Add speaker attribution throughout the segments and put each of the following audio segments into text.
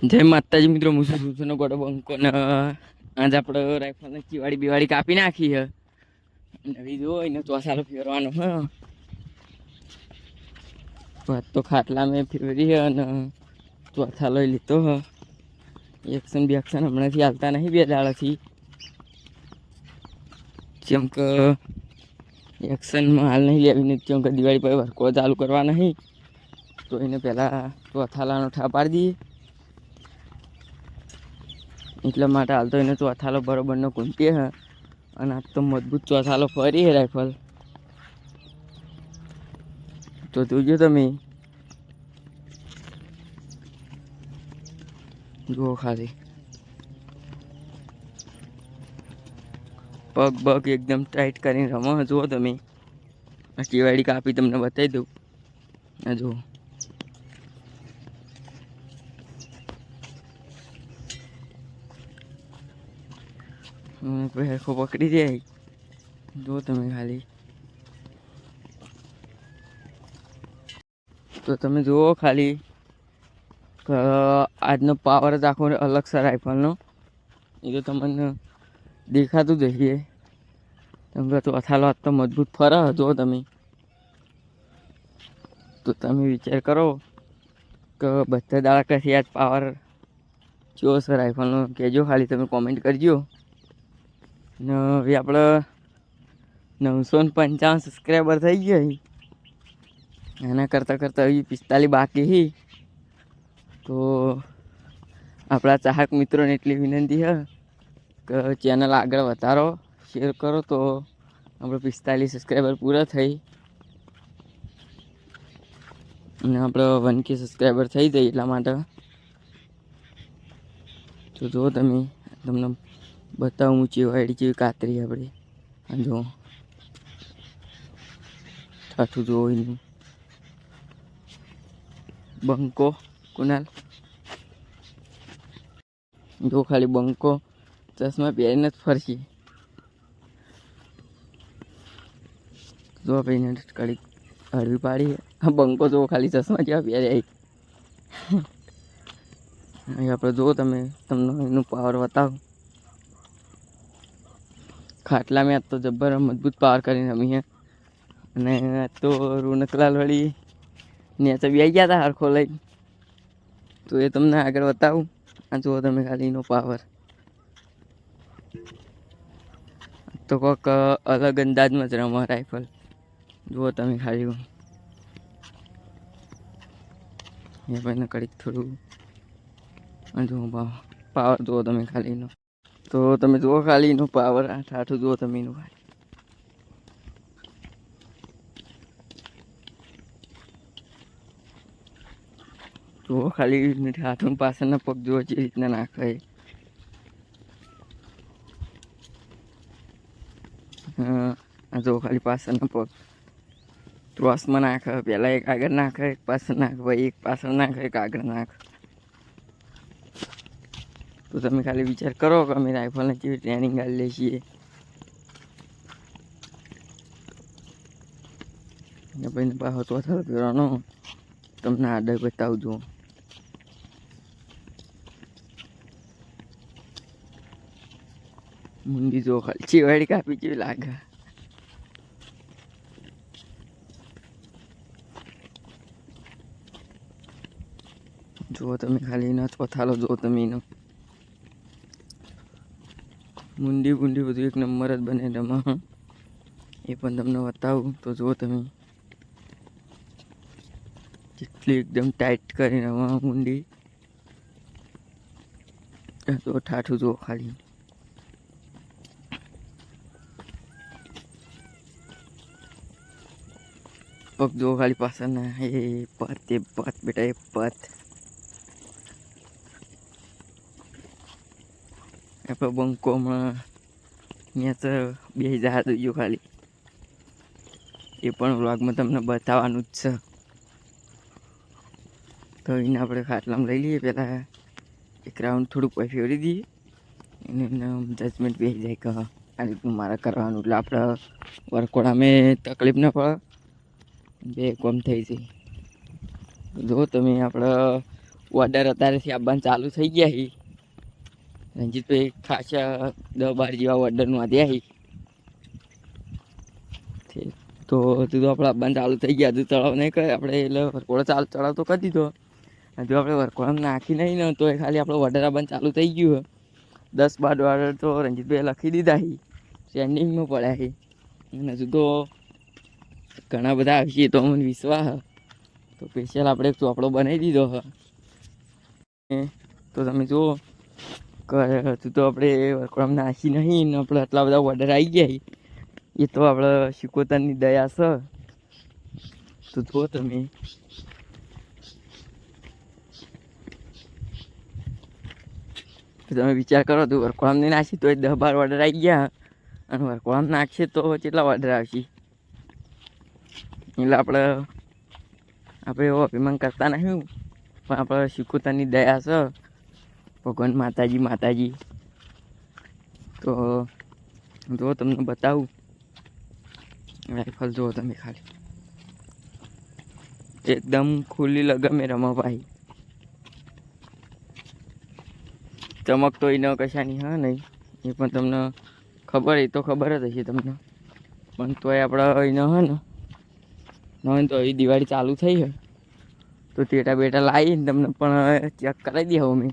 Speaker 1: જય માતાજી મિત્રો, હું છું ગોડો બંકો ને આજ આપણે રાઇફલને ચીવાડી બિવાડી કાપી નાખી છે નવી જો એને ચોસાલો ફેરવાનો હ. ભાત તો ખાટલા મેં ફેરવી છે અને ચોથા લઈ લીધો હ. એક્શન બી એક્શન હમણાંથી હાલતા નહીં બે દાડાથી. જેમ કે એક્શનમાં હાલ નહીં લેવી જેમ કે દિવાળી પર વર્કો ચાલુ કરવા નહીં, તો એને પહેલાં ચોથાલાનો ઠા પાડી દઈએ. એટલા માટે હાલ તો એને ચોથાલો બરોબરનો કૂંટીએ હે. અને આ તો મજબૂત ચોથાલો ફરી હે રાઇફલ તો જોજો તમે. જુઓ ખાલી. પગ બગ એકદમ ટાઈટ કરીને રમો, જુઓ તમે. આ કેવાડી કાપી તમને બતાવી દઉં. આ જુઓ. હમ, કોઈ હેરખો પકડી જાય. જો તમે ખાલી. તો તમે જુઓ ખાલી. આજનો પાવર જ આખો અલગ છે રાઇફલનો એ તો તમને દેખાતું જ હશે. તમે તો અથાલો આજ તો મજબૂત ફરે જુઓ તમે. તો તમે વિચાર કરો કે બધા દાડા કશી આજ પાવર સર રાઇફલનો કહેજો ખાલી તમે કોમેન્ટ કરજો. ને હવે આપણે નવસો ને પંચાવન સબસ્ક્રાઈબર થઈ ગયા એના કરતાં કરતાં હજી પિસ્તાલીસ બાકી હી. તો આપણા ચાહક મિત્રોને એટલી વિનંતી છે કે ચેનલ આગળ વધારો શેર કરો તો આપણે પિસ્તાલીસ સબસ્ક્રાઈબર પૂરા થઈ. અને આપણે વન કે સબસ્ક્રાઈબર થઈ જાય એટલા માટે. તો જો તમે, તમને બતાવું ઊંચી વાયડી જેવી કાતરી આપણે જો. ઠાઠું જોવો એનું. બંકો કુનાલ જો ખાલી બંકો. ચશ્મા પહેરીને જ ફરશે. જો આપણે કડી હળવી પાડી. બંકો જો ખાલી ચશ્મા જેવા પહેર્યા. અહીં આપણે જુઓ તમે, તમને એનું પાવર બતાવો. ખાટલા મેં તો જબ્બર મજબૂત પાવર કરીને રમી અને તો રોનકલાલ વળી બી આઈ ગયા હતા હરખો લઈ તો એ તમને આગળ બતાવું. આ જુઓ તમે ખાલી એનો પાવર તો કોઈક અલગ અંદાજમાં જ રમો રાઇફલ જુઓ તમે ખાલી એ ભાઈને કડીક થોડું. જુઓ પાવર જુઓ તમે ખાલી એનો. તો તમે જુઓ ખાલી એનો પાવર આ ઠાઠું જુઓ તમે એનું ખાલી. જુઓ ખાલી ઠાઠું પાછળના પગ જુઓ જે રીતના નાખે. હા જુઓ ખાલી પાછળના પગ. ક્રોસમાં નાખે, પહેલાં એક આગળ નાખે, એક પાછળ નાખે એક પાછળ નાખે, એક આગળ નાખે. તો તમે ખાલી વિચાર કરો કે અમે રાઇફલને કેવી ટ્રેનિંગ આપી લઈએ છીએ. ને ભાઈને પાછો થયો ફેરવાનો. તમને આડર બતાવજો. મુંડી જો ખલચી વાળી કાપી જેવી લાગે. જો તમે ખાલી એના ચોથાલો જુઓ તમે એનો મુંડી બુંડી બધું એક નંબર જ બને એમાં. એ પણ તમને બતાવું. તો જુઓ તમે. કેટલી એકદમ ટાઈટ કરીને એમાં મુંડી. તો ઠાઠું જુઓ ખાલી. પગ જુઓ ખાલી પાછળના. એ પત એ પત બેટા, એ પત. આપણે બંકોમાં ત્યાં તો બે હજાર દઉં ખાલી એ પણ વ્લોગમાં તમને બતાવવાનું જ છે તો એને આપણે ખાટલામાં લઈ લઈએ પહેલાં એક રાઉન્ડ થોડુંક પછી ફેરવી દઈએ એને જજમેન્ટ બેસી જાય કે આ રીતનું મારે કરવાનું એટલે આપણે વર્કોડામાં તકલીફ ન પડે બે કોમ થઈ જાય જો તમે આપણે ઓર્ડર અત્યારેથી આપવાનું ચાલુ થઈ ગયા છે રંજીતભાઈ ખાસા દસ બાર જેવા છે ઠીક. તો હજુ તો આપણે આપવાનું ચાલુ થઈ ગયા. હજુ તળાવ નહીં કરે આપણે એટલે વરકોળો ચાલુ, તળાવ તો કરી દીધો. હજુ આપણે વરકોળામાં નાખી નહીં ને તો એ ખાલી આપણો ઓર્ડર બંધ ચાલુ થઈ ગયું દસ બાર ઓર્ડર તો રંજીતભાઈ લખી દીધા હી. ટ્રેન્ડિંગમાં પડ્યા છે અને હજુ તો ઘણા બધા આવશે તો મને વિશ્વાસ તો સ્પેશિયલ આપણે ચોપડો બનાવી દીધો તો તમે જુઓ. હજુ તો આપણે વર્કઆઉટ નાખી નહીં, ને આપણે આટલા બધા ઓર્ડર આવી ગયા એ તો આપણે શિકોતરની દયા છે. તો જો તમે. તમે વિચાર કરો, તો વર્કઆઉટ નાખી તો દસ બાર ઓર્ડર આવી ગયા. અને વર્કઆઉટ નાખશે તો કેટલા ઓર્ડર આવશે? એટલે આપણે આપણે એવો અભિમાન કરતા નહીં. પણ આપણે શિકોતાની દયા છે. ભગવાન માતાજી માતાજી. તો જો તમને બતાવું. રાઇફલ જુઓ તમે ખાલી. એકદમ ખુલ્લી લગમે રમાભાઈ. ચમક તો એને કશાની, હા નહીં. એ પણ તમને ખબર, એ તો ખબર જ હશે તમને. પણ તોય આપણે એનો હા ને. ન હોય ને તો એ દિવાળી ચાલુ થઈ હોય. તો ટેટા બેટા લાવીને તમને પણ ચેક કરાવી દઈએ અમે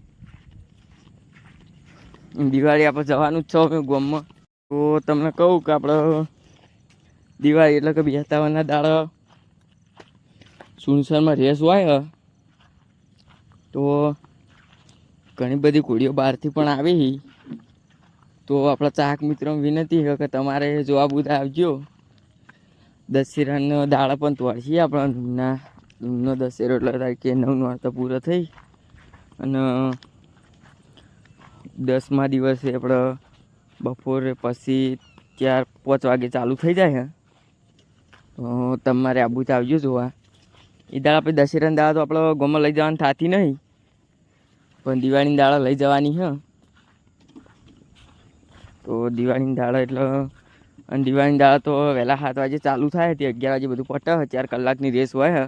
Speaker 1: દિવાળી આપણે જવાનું જ છો અમે ગોમમાં. તો તમને કહું કે આપણે દિવાળી એટલે કે બેસતાવાના દાળ સુનસરમાં રેસ હોય. તો ઘણી બધી ઘોડીઓ બહારથી પણ આવી તો આપણા ચાહક મિત્રો વિનંતી કે તમારે જોવા બધા આવજો. દશેરાનો દાળ પણ તોડશી આપણા ધૂમના. ધૂમનો દશેરો એટલે તારીખે નવ નોરતા પૂરો થઈ. અને દસમા દિવસે આપણે બપોરે પછી ચાર, પાંચ વાગે ચાલુ થઈ જાય તો તમારે આબુ તો આવજો જોવા. એ દાળ આપણે દશેરાના દાળ તો આપણે ગોમાં લઈ જવાની થતી નહીં. પણ દિવાળીની દાળ લઈ જવાની છે તો દિવાળીની દાળ એટલે, અને દિવાળીની દાળ તો વહેલા સાત વાગે ચાલુ થાય, તે અગિયાર વાગે બધું પટે ચાર કલાકની રેસ હોય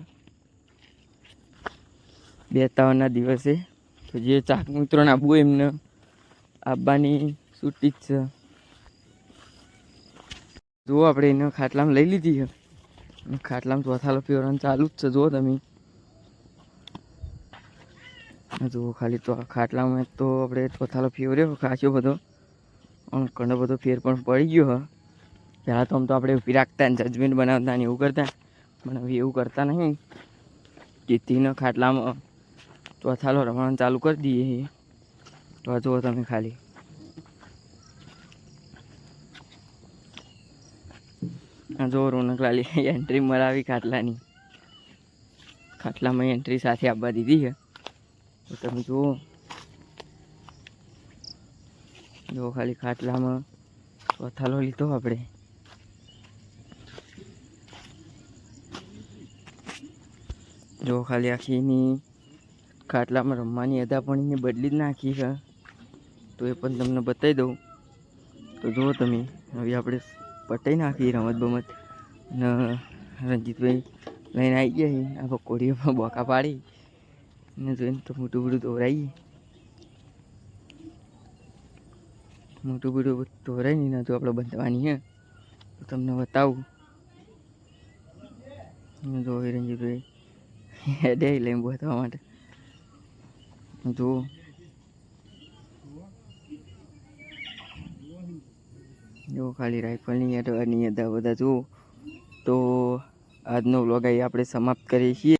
Speaker 1: બે ત્રણના દિવસે. તો જે ચાક મિત્રોને આપવું એમને. આવવાની સૂટી જ છે. જુઓ આપણે એને ખાટલામાં લઈ લીધી છે. ખાટલામાં ચોથાલો પીવરાનું ચાલુ જ છે. જુઓ તમે. જુઓ ખાલી તો ખાટલામાં તો આપણે ચોથાલો ફેવર્યો ખાસો બધો. અને ઘણો બધો ફેર પણ પડી ગયો પહેલાં તો આમ તો આપણે ઊભી રાખતા ને જજમેન્ટ બનાવતા ને એવું કરતા. પણ હવે એવું કરતા નહીં. જેથીને ખાટલામાં ચોથાલો રમવાનું ચાલુ કરી દઈએ તો જુઓ તમે ખાલી. જુઓ રોનક લાલી એન્ટ્રી મરાવી ખાટલાની. ખાટલામાં એન્ટ્રી સાથે આપવા દીધી છે. તો તમે જુઓ. જો ખાલી ખાટલામાં ચોથાલો લીધો આપણે. જો ખાલી આખીની ખાટલામાં રમવાની અદા પણ એને બદલી જ નાખી છે. તો એ પણ તમને બતાવી દઉં. તો જુઓ તમે, હવે આપણે પટાઈ નાખીએ રમત બમત ને રણજીતભાઈ લઈને આવી ગયા આ પકોડીઓમાં બોકા પાડી. ને જોઈને તો મોટું બધું દોરાઈએ મોટું બધું દોરાય નહીં તો આપણે બંધવાની હે તો તમને બતાવું. ને જો રણજીતભાઈ, હેડે લઈને બતાવવા માટે. જુઓ. જો ખાલી રાઇફલની અડવાની હતા બધા જુઓ. તો આજનો વ્લોગ અહીં આપણે સમાપ્ત કરીએ છીએ.